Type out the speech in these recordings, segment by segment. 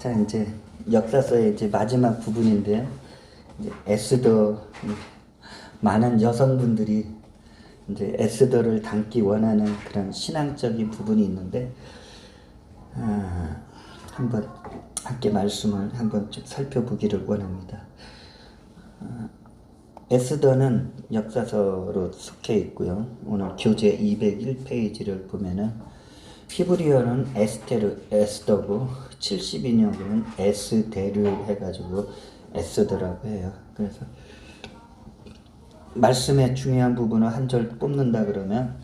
자 이제 역사서의 이제 마지막 부분인데요. 이제 에스더 많은 여성분들이 이제 에스더를 담기 원하는 그런 신앙적인 부분이 있는데 아, 한번 함께 말씀을 한번 좀 살펴보기를 원합니다. 아, 에스더는 역사서로 속해 있고요. 오늘 교재 201페이지를 보면은 히브리어는 에스테르 에스더고 72년은 에스데를 해가지고 에스더라고 해요. 그래서 말씀의 중요한 부분을 한 절 뽑는다 그러면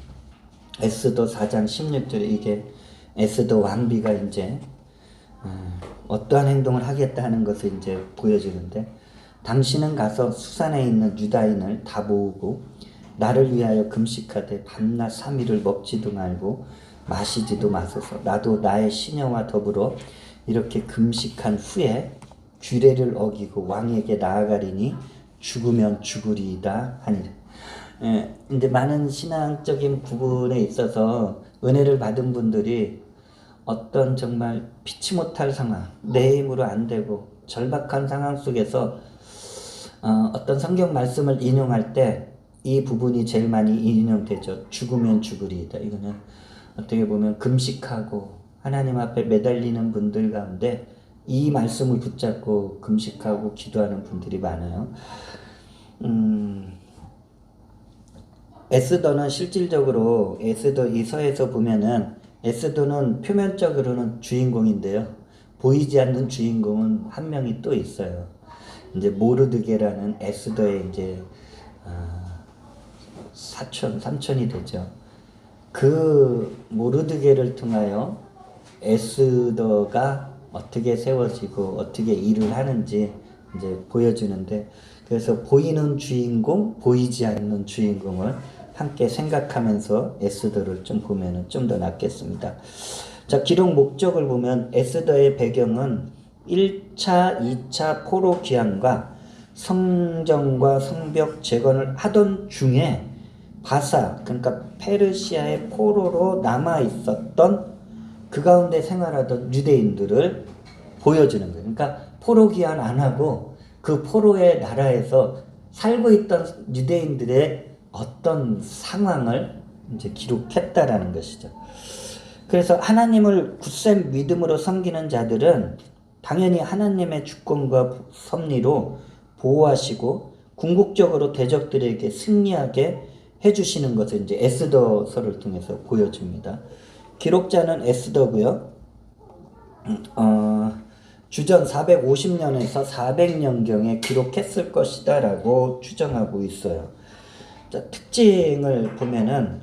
에스더 4장 16절에 이게 에스더 왕비가 이제 어, 어떠한 행동을 하겠다 하는 것을 이제 보여주는데 당신은 가서 수산에 있는 유다인을 다 모으고 나를 위하여 금식하되 밤낮 삼일을 먹지도 말고 마시지도 마소서 나도 나의 시녀와 더불어 이렇게 금식한 후에 규례를 어기고 왕에게 나아가리니 죽으면 죽으리이다 하니라. 예, 근데 많은 신앙적인 부분에 있어서 은혜를 받은 분들이 어떤 정말 피치 못할 상황, 내 힘으로 안 되고 절박한 상황 속에서 어, 어떤 성경 말씀을 인용할 때 이 부분이 제일 많이 인용되죠. 죽으면 죽으리이다. 이거는 어떻게 보면 금식하고 하나님 앞에 매달리는 분들 가운데 이 말씀을 붙잡고 금식하고 기도하는 분들이 많아요. 음, 에스더는 실질적으로 에스더 이 서에서 보면은 에스더는 표면적으로는 주인공인데요. 보이지 않는 주인공은 한 명이 또 있어요. 이제 모르드게라는 에스더의 이제 아, 사촌 삼촌이 되죠. 그 모르드게를 통하여 에스더가 어떻게 세워지고 어떻게 일을 하는지 이제 보여주는데 그래서 보이는 주인공, 보이지 않는 주인공을 함께 생각하면서 에스더를 좀 보면은 좀 더 낫겠습니다. 자, 기록 목적을 보면 에스더의 배경은 1차, 2차 포로 귀환과 성정과 성벽 재건을 하던 중에 바사, 그러니까 페르시아의 포로로 남아 있었던 그 가운데 생활하던 유대인들을 보여주는 거예요. 그러니까 포로 귀환 안 하고 그 포로의 나라에서 살고 있던 유대인들의 어떤 상황을 이제 기록했다라는 것이죠. 그래서 하나님을 굳센 믿음으로 섬기는 자들은 당연히 하나님의 주권과 섭리로 보호하시고 궁극적으로 대적들에게 승리하게 해주시는 것을 이제 에스더서를 통해서 보여줍니다. 기록자는 에스더고요. 어, 주전 450년에서 400년경에 기록했을 것이다 라고 추정하고 있어요. 자, 특징을 보면은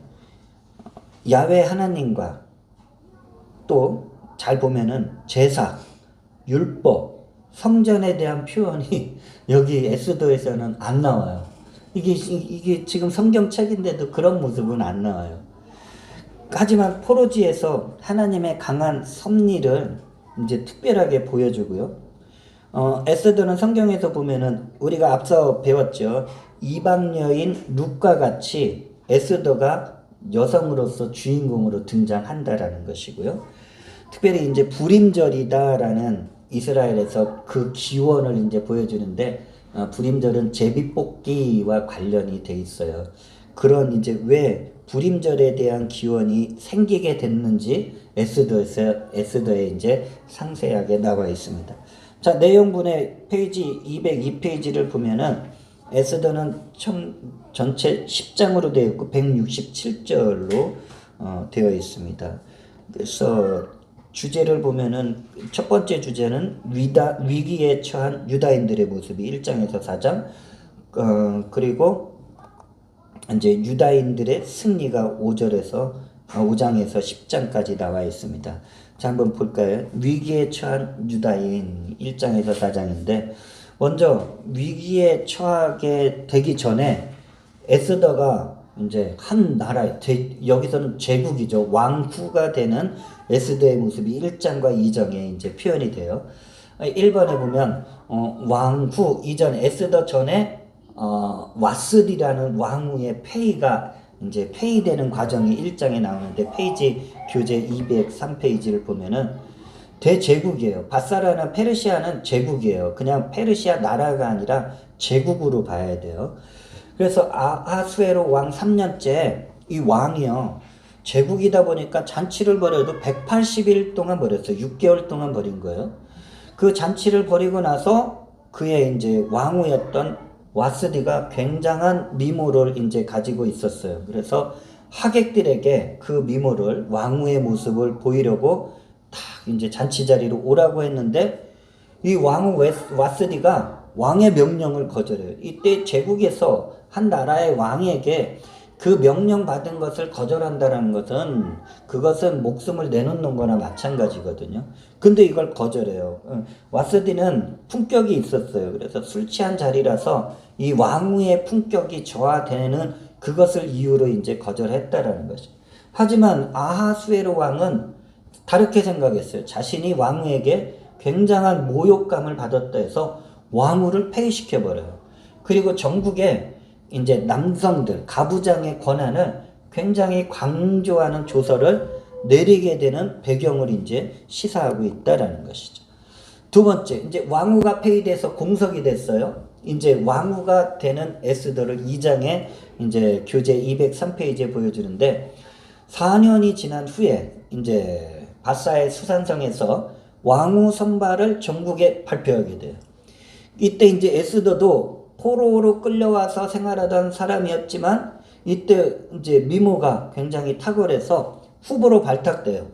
야외 하나님과 또 잘 보면은 제사, 율법, 성전에 대한 표현이 여기 에스더에서는 안 나와요. 이게 이게 지금 성경책인데도 그런 모습은 안 나와요. 하지만 포로지에서 하나님의 강한 섭리를 이제 특별하게 보여주고요. 어, 에스더는 성경에서 보면은 우리가 앞서 배웠죠. 이방 여인 룩과 같이 에스더가 여성으로서 주인공으로 등장한다라는 것이고요. 특별히 이제 불임절이다라는 이스라엘에서 그 기원을 이제 보여주는데 어, 불임절은 제비뽑기와 관련이 돼 있어요. 그런 이제 왜 불임절에 대한 기원이 생기게 됐는지 에스더에서 에스더에 이제 상세하게 나와 있습니다. 자 내용분의 페이지 202페이지를 보면은 에스더는 총 전체 10장으로 되어 있고 167절로 어, 되어 있습니다. 그래서 주제를 보면은 첫 번째 주제는 위다, 위기에 처한 유다인들의 모습이 1장에서 4장 어, 그리고 이제 유다인들의 승리가 5절에서 5장에서 10장까지 나와 있습니다. 자 한번 볼까요? 위기에 처한 유다인 1장에서 4장인데 먼저 위기에 처하게 되기 전에 에스더가 이제 한 나라에 여기서는 제국이죠 왕후가 되는 에스더의 모습이 1장과 2장에 이제 표현이 돼요. 1번에 보면 어, 왕후 이전 에스더 전에 어, 와스디라는 왕후의 폐위가 이제 폐위되는 과정이 1장에 나오는데 페이지 교재 203페이지를 보면은 대제국이에요. 바사라는 페르시아는 제국이에요. 그냥 페르시아 나라가 아니라 제국으로 봐야 돼요. 그래서 아하수에로 왕 3년째 이 왕이요. 제국이다 보니까 잔치를 벌여도 180일 동안 벌였어요. 6개월 동안 벌인 거예요. 그 잔치를 벌이고 나서 그의 이제 왕후였던 와스디가 굉장한 미모를 이제 가지고 있었어요. 그래서 하객들에게 그 미모를 왕후의 모습을 보이려고 딱 이제 잔치 자리로 오라고 했는데 이 왕후 와스디가 왕의 명령을 거절해요. 이때 제국에서 한 나라의 왕에게 그 명령 받은 것을 거절한다는 것은 그것은 목숨을 내놓는 거나 마찬가지거든요. 근데 이걸 거절해요. 어, 와스디는 품격이 있었어요. 그래서 술 취한 자리라서 이 왕후의 품격이 저하되는 그것을 이유로 이제 거절했다라는 것이. 하지만 아하수에로 왕은 다르게 생각했어요. 자신이 왕후에게 굉장한 모욕감을 받았다 해서 왕후를 폐위시켜 버려요. 그리고 전국에 이제 남성들 가부장의 권한을 굉장히 강조하는 조서를 내리게 되는 배경을 이제 시사하고 있다라는 것이죠. 두 번째, 이제 왕후가 폐위돼서 공석이 됐어요. 이제 왕후가 되는 에스더를 2장에 이제 교재 203페이지에 보여주는데 4년이 지난 후에 이제 바사의 수산성에서 왕후 선발을 전국에 발표하게 돼요. 이때 이제 에스더도 포로로 끌려와서 생활하던 사람이었지만 이때 이제 미모가 굉장히 탁월해서 후보로 발탁돼요.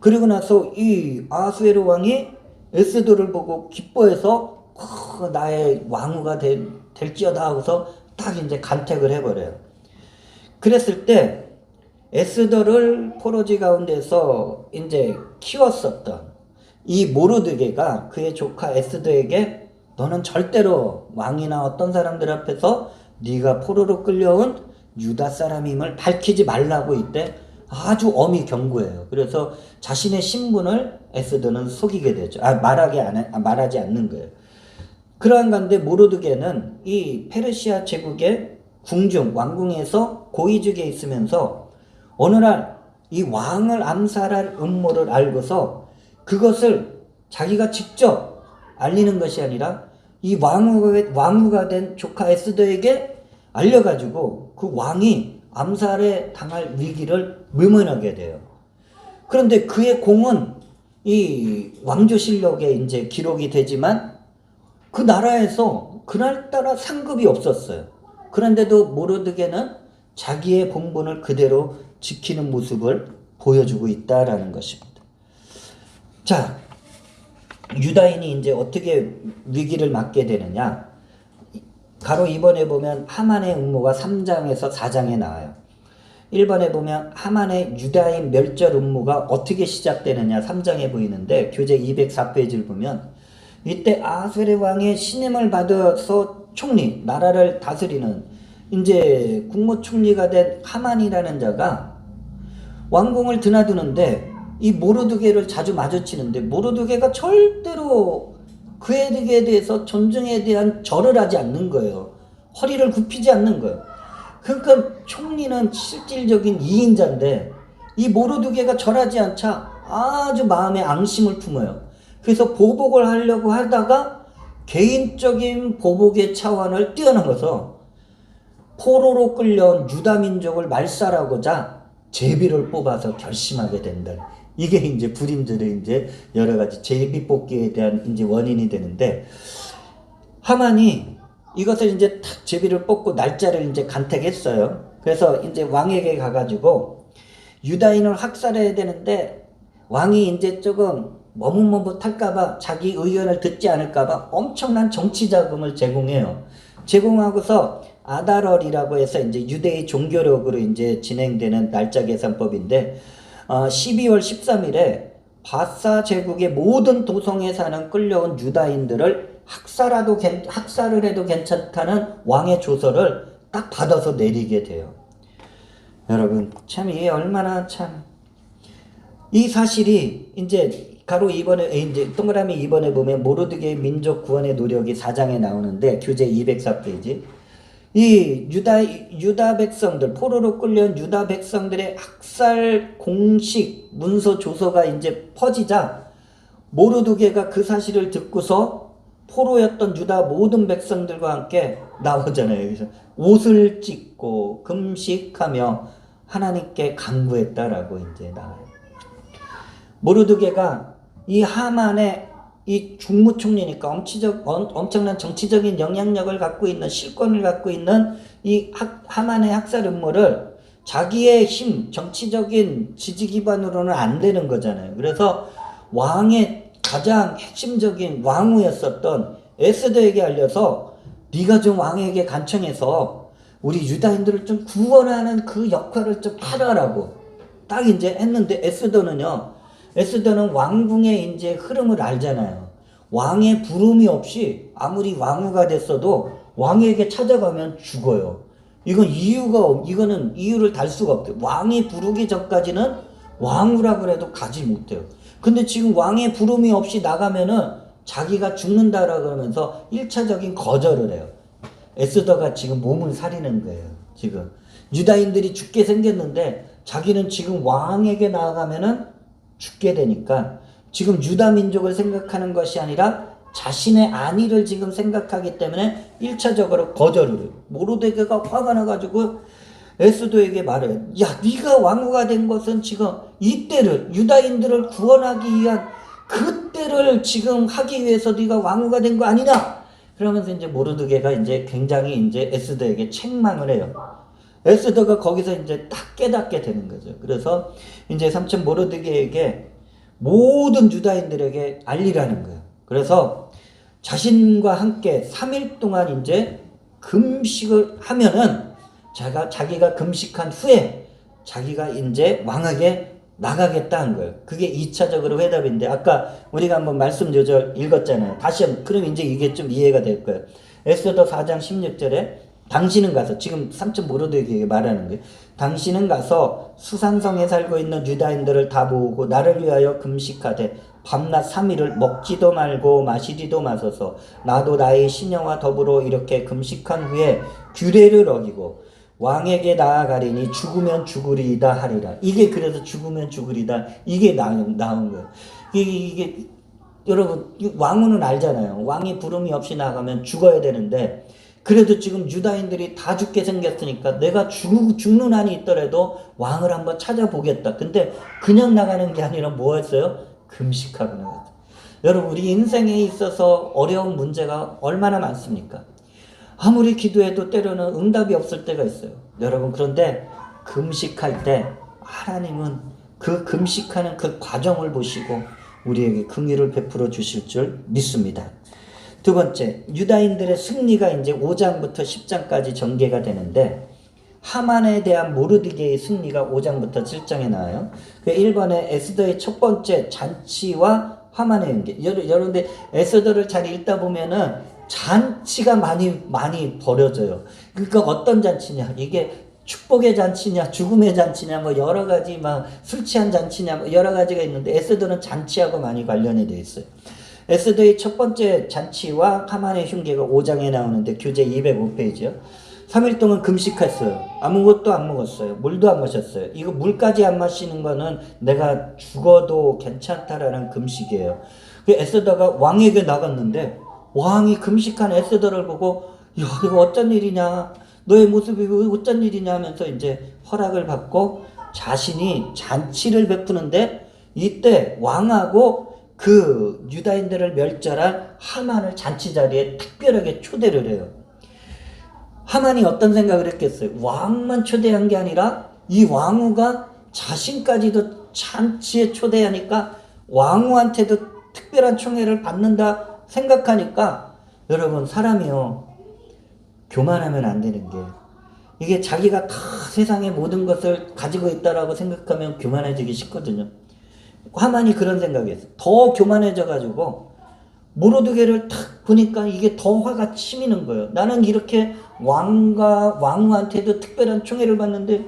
그리고 나서 이 아수에르 왕이 에스더를 보고 기뻐해서 어, 나의 왕후가 될, 될지어다 하고서 딱 이제 간택을 해버려요. 그랬을 때 에스더를 포로지 가운데서 이제 키웠었던 이 모르드게가 그의 조카 에스더에게 너는 절대로 왕이나 어떤 사람들 앞에서 네가 포로로 끌려온 유다 사람임을 밝히지 말라고 이때 아주 엄히 경고해요. 그래서 자신의 신분을 에스더는 속이게 되죠. 아 말하게 안 해- 아, 말하지 않는 거예요. 그러한 가운데 모르드게는 이 페르시아 제국의 궁중 왕궁에서 고위직에 있으면서 어느 날 이 왕을 암살할 음모를 알고서 그것을 자기가 직접 알리는 것이 아니라 이 왕후가, 왕후가 된 조카 에스더에게 알려가지고 그 왕이 암살에 당할 위기를 외면하게 돼요. 그런데 그의 공은 이 왕조실록에 이제 기록이 되지만 그 나라에서 그날따라 상급이 없었어요. 그런데도 모르드게는 자기의 본분을 그대로 지키는 모습을 보여주고 있다라는 것입니다. 자, 유다인이 이제 어떻게 위기를 맞게 되느냐? 가로 2번에 보면 하만의 음모가 3장에서 4장에 나와요. 1번에 보면 하만의 유다인 멸절 음모가 어떻게 시작되느냐 3장에 보이는데 교재 204페이지를 보면 이때 아수레 왕의 신임을 받아서 총리 나라를 다스리는 이제 국무총리가 된 하만이라는 자가 왕궁을 드나드는데 이 모르드게를 자주 마주치는데 모르드게가 절대로 그에게 대해서 존중에 대한 절을 하지 않는 거예요. 허리를 굽히지 않는 거예요. 그러니까 총리는 실질적인 이인자인데 이 모르드게가 절하지 않자 아주 마음에 앙심을 품어요. 그래서 보복을 하려고 하다가 개인적인 보복의 차원을 뛰어넘어서 포로로 끌려온 유다 민족을 말살하고자 제비를 뽑아서 결심하게 된다. 이게 이제 불임들의 이제 여러 가지 제비 뽑기에 대한 이제 원인이 되는데 하만이 이것을 이제 탁 제비를 뽑고 날짜를 이제 간택했어요. 그래서 이제 왕에게 가가지고 유다인을 학살해야 되는데 왕이 이제 조금 머뭇머뭇할까봐 자기 의견을 듣지 않을까봐 엄청난 정치 자금을 제공해요. 제공하고서 아다럴이라고 해서 이제 유대의 종교력으로 이제 진행되는 날짜 계산법인데 어, 12월 13일에 바사 제국의 모든 도성에 사는 끌려온 유다인들을 학살하도 괜- 학살을 해도 괜찮다는 왕의 조서를 딱 받아서 내리게 돼요. 여러분 참 이게 얼마나 참 이 사실이 이제 가로 2번에 이제 동그라미 2번에 보면 모르드게의 민족 구원의 노력이 4장에 나오는데 교재 204페이지 이 유다 유다 백성들 포로로 끌려온 유다 백성들의 학살 공식 문서 조서가 이제 퍼지자 모르드게가 그 사실을 듣고서 포로였던 유다 모든 백성들과 함께 나오잖아요. 그래서 옷을 찢고 금식하며 하나님께 간구했다라고 이제 나와요. 모르드게가 이 하만의 이 중무총리니까 엄치적, 엄- 엄청난 정치적인 영향력을 갖고 있는 실권을 갖고 있는 이 학- 하만의 학살 음모를 자기의 힘, 정치적인 지지 기반으로는 안 되는 거잖아요. 그래서 왕의 가장 핵심적인 왕후였었던 에스더에게 알려서 네가 좀 왕에게 간청해서 우리 유다인들을 좀 구원하는 그 역할을 좀 하라라고 딱 이제 했는데 에스더는요. 에스더는 왕궁의 이제 흐름을 알잖아요. 왕의 부름이 없이 아무리 왕후가 됐어도 왕에게 찾아가면 죽어요. 이건 이유가 없, 이거는 이유를 달 수가 없대요. 왕이 부르기 전까지는 왕후라 그래도 가지 못해요. 근데 지금 왕의 부름이 없이 나가면은 자기가 죽는다라 그러면서 1차적인 거절을 해요. 에스더가 지금 몸을 사리는 거예요. 지금 유다인들이 죽게 생겼는데 자기는 지금 왕에게 나아가면은 죽게 되니까 지금 유다 민족을 생각하는 것이 아니라 자신의 안위를 지금 생각하기 때문에 1차적으로 거절을 해요. 모르드게가 화가 나가지고 에스도에게 말해요. 야, 네가 왕후가 된 것은 지금 이때를 유다인들을 구원하기 위한 그때를 지금 하기 위해서 네가 왕후가 된 거 아니냐? 그러면서 이제 모르드게가 이제 굉장히 이제 에스더에게 책망을 해요. 에스더가 거기서 이제 딱 깨닫게 되는 거죠. 그래서 이제 삼촌 모르드게에게 모든 유다인들에게 알리라는 거예요. 그래서 자신과 함께 3일 동안 이제 금식을 하면은 자가 자기가 금식한 후에 자기가 이제 왕에게 나가겠다는 거예요. 그게 2차적으로 회답인데 아까 우리가 한번 말씀 조절 읽었잖아요. 다시 한번 그럼 이제 이게 좀 이해가 될 거예요. 에스더 4장 16절에 당신은 가서 지금 삼촌 모르드에게 말하는 거예요. 당신은 가서 수산성에 살고 있는 유다인들을 다 모으고 나를 위하여 금식하되 밤낮 3일을 먹지도 말고 마시지도 마소서 나도 나의 신녀와 더불어 이렇게 금식한 후에 규례를 어기고 왕에게 나아가리니 죽으면 죽으리이다 하리라. 이게 그래서 죽으면 죽으리다. 이게 나온, 나온 거예요. 이게, 이게 여러분 이 왕후는 알잖아요. 왕이 부름이 없이 나가면 죽어야 되는데 그래도 지금 유다인들이 다 죽게 생겼으니까 내가 죽, 죽는 한이 있더라도 왕을 한번 찾아보겠다. 근데 그냥 나가는 게 아니라 뭐였어요? 금식하고 나갔다. 여러분 우리 인생에 있어서 어려운 문제가 얼마나 많습니까? 아무리 기도해도 때로는 응답이 없을 때가 있어요. 여러분 그런데 금식할 때 하나님은 그 금식하는 그 과정을 보시고 우리에게 긍휼을 베풀어 주실 줄 믿습니다. 두 번째, 유다인들의 승리가 이제 5장부터 10장까지 전개가 되는데 하만에 대한 모르드게의 승리가 5장부터 7장에 나와요. 그 1번에 에스더의 첫 번째 잔치와 하만의 연계. 여러- 여러분들 에스더를 잘 읽다 보면은 잔치가 많이 많이 벌어져요. 그러니까 어떤 잔치냐? 이게 축복의 잔치냐, 죽음의 잔치냐, 뭐 여러 가지 막 술 취한 잔치냐, 뭐 여러 가지가 있는데 에스더는 잔치하고 많이 관련이 되어 있어요. 에스더의 첫 번째 잔치와 하만의 흉계가 5장에 나오는데 교재 205페이지요. 3일 동안 금식했어요. 아무것도 안 먹었어요. 물도 안 마셨어요. 이거 물까지 안 마시는 거는 내가 죽어도 괜찮다라는 금식이에요. 그 에스더가 왕에게 나갔는데 왕이 금식한 에스더를 보고 야 이거 어쩐 일이냐 너의 모습이 왜 어쩐 일이냐 하면서 이제 허락을 받고 자신이 잔치를 베푸는데 이때 왕하고 그 유다인들을 멸절한 하만을 잔치 자리에 특별하게 초대를 해요. 하만이 어떤 생각을 했겠어요? 왕만 초대한 게 아니라 이 왕후가 자신까지도 잔치에 초대하니까 왕후한테도 특별한 총애를 받는다 생각하니까 여러분 사람이요 교만하면 안 되는 게 이게 자기가 다 세상의 모든 것을 가지고 있다라고 생각하면 교만해지기 쉽거든요. 하만이 그런 생각이었어. 더 교만해져 가지고 모로드게를 탁 보니까 이게 더 화가 치미는 거예요. 나는 이렇게 왕과 왕후한테도 특별한 총애를 받는데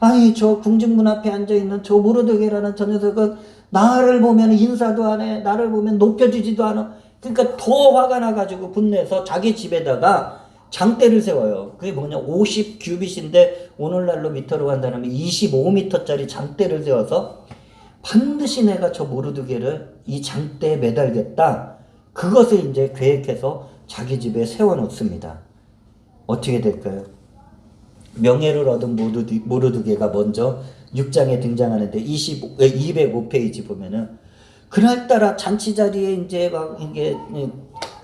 아니 저 궁중문 앞에 앉아 있는 저 모로드게라는 저 녀석은 나를 보면 인사도 안 해. 나를 보면 높여주지도 않아. 그러니까 더 화가 나가지고 분내서 자기 집에다가 장대를 세워요. 그게 뭐냐 50 규빗인데 오늘날로 미터로 간다면 25미터짜리 장대를 세워서 반드시 내가 저 모르드게를 이 장대에 매달겠다. 그것을 이제 계획해서 자기 집에 세워놓습니다. 어떻게 될까요? 명예를 얻은 모르드, 모르드게가 먼저 6장에 등장하는데 25, 205페이지 보면은 그날따라 잔치 자리에 이제 막 이게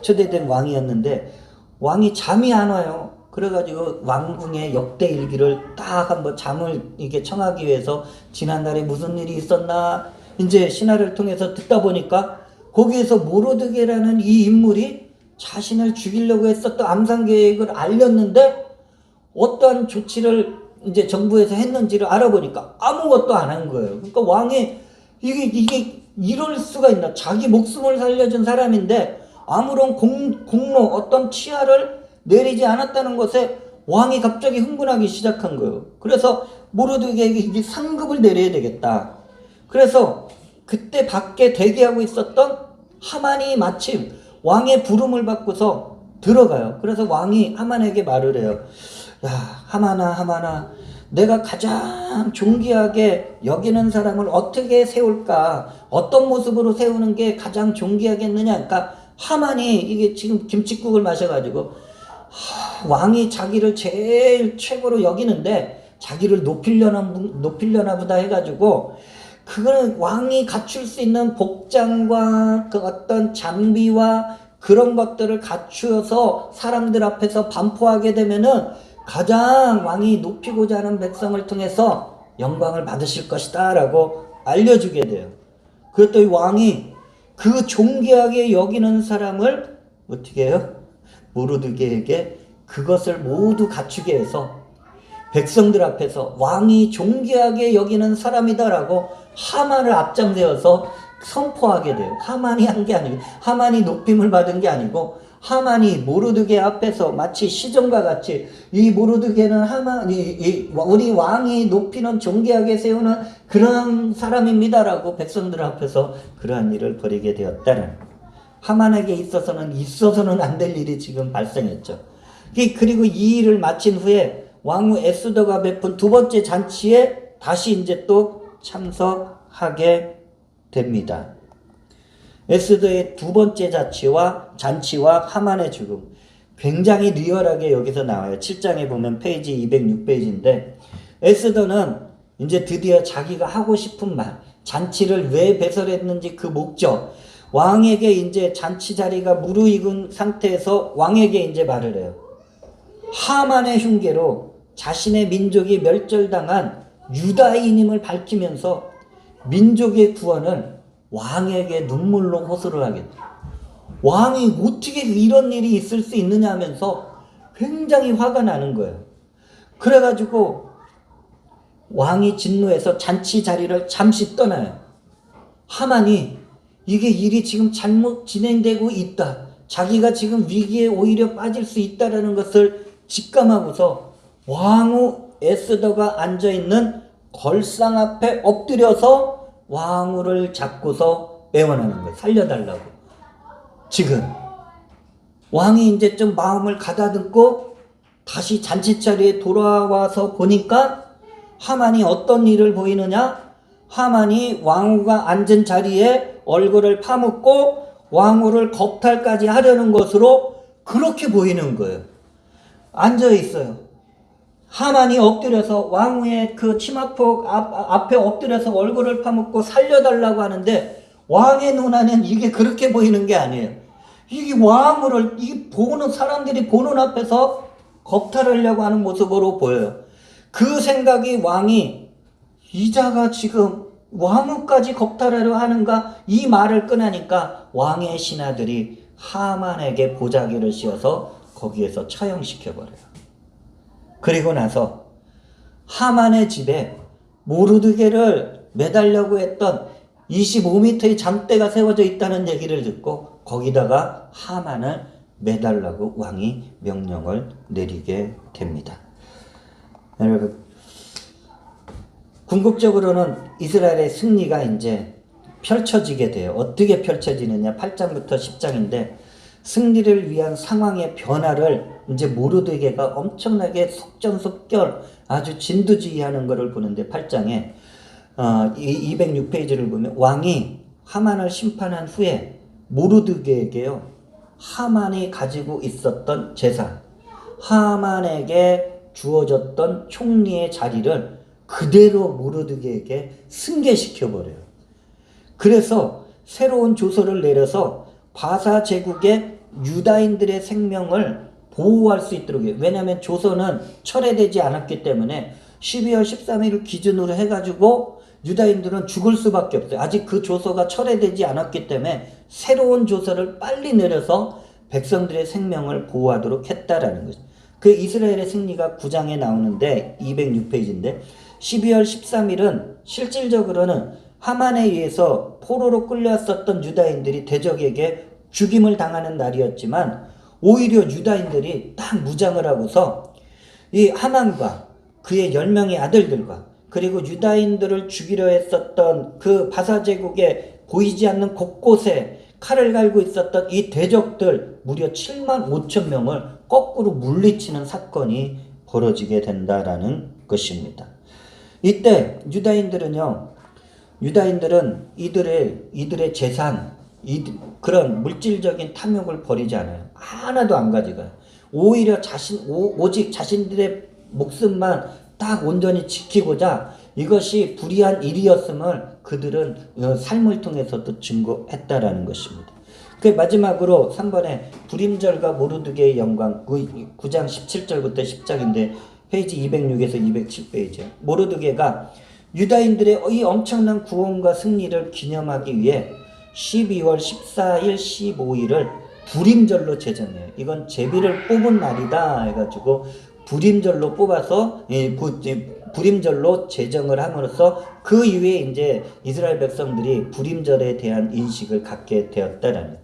초대된 왕이었는데 왕이 잠이 안 와요. 그래가지고 왕궁의 역대 일기를 딱 한번 잠을 이게 청하기 위해서 지난달에 무슨 일이 있었나 이제 신화를 통해서 듣다 보니까 거기에서 모로드게라는 이 인물이 자신을 죽이려고 했었던 암산 계획을 알렸는데 어떠한 조치를 이제 정부에서 했는지를 알아보니까 아무것도 안 한 거예요. 그러니까 왕이 이게 이게 이럴 수가 있나? 자기 목숨을 살려준 사람인데 아무런 공, 공로 어떤 치하를 내리지 않았다는 것에 왕이 갑자기 흥분하기 시작한 거예요. 그래서 모르드에게 상급을 내려야 되겠다. 그래서 그때 밖에 대기하고 있었던 하만이 마침 왕의 부름을 받고서 들어가요. 그래서 왕이 하만에게 말을 해요. 야, 하만아, 하만아, 내가 가장 존귀하게 여기는 사람을 어떻게 세울까? 어떤 모습으로 세우는 게 가장 존귀하겠느냐? 그러니까 하만이 이게 지금 김치국을 마셔가지고 하, 왕이 자기를 제일 최고로 여기는데 자기를 높이려나, 높이려나 보다 해가지고 그거는 왕이 갖출 수 있는 복장과 그 어떤 장비와 그런 것들을 갖추어서 사람들 앞에서 반포하게 되면은 가장 왕이 높이고자 하는 백성을 통해서 영광을 받으실 것이다 라고 알려주게 돼요. 그랬더니 왕이 그 존귀하게 여기는 사람을 어떻게 해요? 모르드게에게 그것을 모두 갖추게 해서 백성들 앞에서 왕이 존귀하게 여기는 사람이다라고 하만을 앞장세워서 선포하게 돼요. 하만이 한 게 아니고 하만이 높임을 받은 게 아니고 하만이 모르드게 앞에서 마치 시정과 같이 이 모르드게는 하만 이 이 우리 왕이 높이는 존귀하게 세우는 그런 사람입니다라고 백성들 앞에서 그러한 일을 벌이게 되었다는 하만에게 있어서는 있어서는 안 될 일이 지금 발생했죠. 그리고 이 일을 마친 후에 왕후 에스더가 베푼 두 번째 잔치에 다시 이제 또 참석하게 됩니다. 에스더의 두 번째 자치와 잔치와 하만의 죽음 굉장히 리얼하게 여기서 나와요. 7장에 보면 페이지 206페이지인데 에스더는 이제 드디어 자기가 하고 싶은 말 잔치를 왜 배설했는지 그 목적 왕에게 이제 잔치 자리가 무르익은 상태에서 왕에게 이제 말을 해요. 하만의 흉계로 자신의 민족이 멸절당한 유다인임을 밝히면서 민족의 구원을 왕에게 눈물로 호소를 하겠다. 왕이 어떻게 이런 일이 있을 수 있느냐 하면서 굉장히 화가 나는 거예요. 그래가지고 왕이 진노해서 잔치 자리를 잠시 떠나요. 하만이 이게 일이 지금 잘못 진행되고 있다. 자기가 지금 위기에 오히려 빠질 수 있다라는 것을 직감하고서 왕후 에스더가 앉아있는 걸상 앞에 엎드려서 왕후를 잡고서 애원하는 거예요. 살려달라고. 지금 왕이 이제 좀 마음을 가다듬고 다시 잔치 자리에 돌아와서 보니까 하만이 어떤 일을 보이느냐? 하만이 왕후가 앉은 자리에 얼굴을 파묻고 왕후를 겁탈까지 하려는 것으로 그렇게 보이는 거예요. 앉아 있어요. 하만이 엎드려서 왕후의 그 치마폭 앞, 앞에 엎드려서 얼굴을 파묻고 살려달라고 하는데 왕의 눈안엔 이게 그렇게 보이는 게 아니에요. 이게 왕후를 이 보는 사람들이 보는 앞에서 겁탈하려고 하는 모습으로 보여요. 그 생각이 왕이 이자가 지금 왕후까지 겁탈하려 하는가 이 말을 꺼내니까 왕의 신하들이 하만에게 보자기를 씌워서 거기에서 처형시켜 버려요. 그리고 나서 하만의 집에 모르드게를 매달려고 했던 25m의 잠대가 세워져 있다는 얘기를 듣고 거기다가 하만을 매달라고 왕이 명령을 내리게 됩니다. 여러분, 궁극적으로는 이스라엘의 승리가 이제 펼쳐지게 돼요. 어떻게 펼쳐지느냐? 8장부터 10장인데 승리를 위한 상황의 변화를 이제 모르드게가 엄청나게 속전속결 아주 진두지휘하는 것을 보는데 8장에 어, 206페이지를 보면 왕이 하만을 심판한 후에 모르드게에게요. 하만이 가지고 있었던 재산, 하만에게 주어졌던 총리의 자리를 그대로 모르드게에게 승계시켜 버려요. 그래서 새로운 조서를 내려서 바사 제국의 유다인들의 생명을 보호할 수 있도록 해요. 왜냐하면 조서는 철회되지 않았기 때문에 12월 13일을 기준으로 해가지고 유다인들은 죽을 수밖에 없어요. 아직 그 조서가 철회되지 않았기 때문에 새로운 조서를 빨리 내려서 백성들의 생명을 보호하도록 했다라는 거죠. 그 이스라엘의 승리가 9장에 나오는데 206페이지인데 12월 13일은 실질적으로는 하만에 의해서 포로로 끌려왔었던 유다인들이 대적에게 죽임을 당하는 날이었지만 오히려 유다인들이 딱 무장을 하고서 이 하만과 그의 열 명의 아들들과 그리고 유다인들을 죽이려 했었던 그 바사 제국에 보이지 않는 곳곳에 칼을 갈고 있었던 이 대적들 무려 7만 5천 명을 거꾸로 물리치는 사건이 벌어지게 된다라는 것입니다. 이때 유다인들은요, 유다인들은 이들의 이들의 재산, 이 그런 물질적인 탐욕을 버리지 않아요. 하나도 안 가져가요. 오히려 자신 오, 오직 자신들의 목숨만 딱 온전히 지키고자 이것이 불의한 일이었음을 그들은 어, 삶을 통해서도 증거했다라는 것입니다. 그 마지막으로 3번에 불임절과 모르드게의 영광 9장 17절부터 10장인데 페이지 206에서 207페이지 모르드게가 유다인들의 이 엄청난 구원과 승리를 기념하기 위해 12월 14일, 15일을 불임절로 제정해요. 이건 제비를 뽑은 날이다 해가지고 불임절로 뽑아서 불임절로 제정을 함으로써 그 이후에 이제 이스라엘 백성들이 불임절에 대한 인식을 갖게 되었다라는.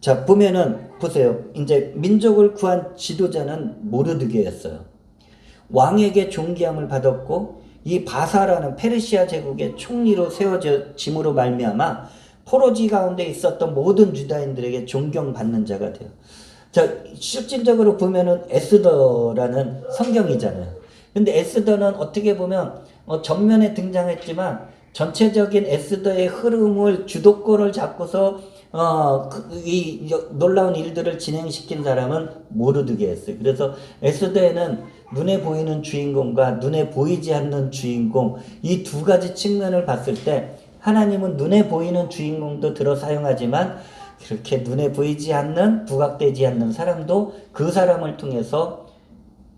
자 보면은 보세요. 이제 민족을 구한 지도자는 모르드게였어요. 왕에게 존귀함을 받았고 이 바사라는 페르시아 제국의 총리로 세워짐으로 말미암아 포로지 가운데 있었던 모든 유다인들에게 존경받는 자가 돼요. 자, 실질적으로 보면은 에스더라는 성경이잖아요. 근데 에스더는 어떻게 보면 어, 전면에 등장했지만 전체적인 에스더의 흐름을 주도권을 잡고서 어, 그, 이 놀라운 일들을 진행시킨 사람은 모르드게였어요. 그래서 에스더에는 눈에 보이는 주인공과 눈에 보이지 않는 주인공 이 두 가지 측면을 봤을 때 하나님은 눈에 보이는 주인공도 들어 사용하지만 그렇게 눈에 보이지 않는 부각되지 않는 사람도 그 사람을 통해서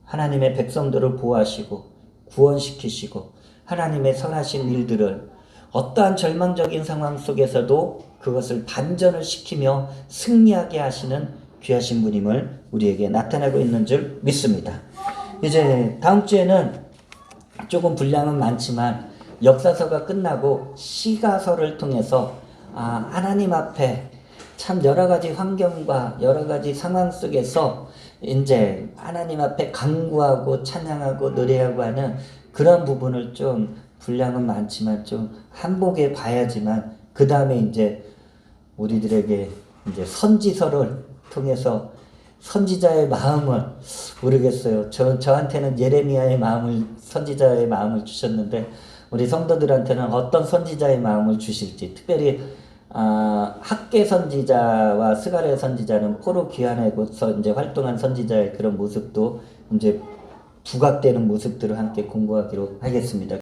하나님의 백성들을 보호하시고 구원시키시고 하나님의 선하신 일들을 어떠한 절망적인 상황 속에서도 그것을 반전을 시키며 승리하게 하시는 귀하신 분임을 우리에게 나타나고 있는 줄 믿습니다. 이제 다음 주에는 조금 분량은 많지만 역사서가 끝나고 시가서를 통해서 아, 하나님 앞에 참 여러 가지 환경과 여러 가지 상황 속에서 이제 하나님 앞에 간구하고 찬양하고 노래하고 하는 그런 부분을 좀 분량은 많지만 좀 한복에 봐야지만 그 다음에 이제 우리들에게 이제 선지서를 통해서 선지자의 마음을 모르겠어요. 저 저한테는 예레미야의 마음을 선지자의 마음을 주셨는데 우리 성도들한테는 어떤 선지자의 마음을 주실지 특별히 아, 학계 선지자와 스가랴 선지자는 포로 귀환의 곳서 이제 활동한 선지자의 그런 모습도 이제 부각되는 모습들을 함께 공부하기로 하겠습니다.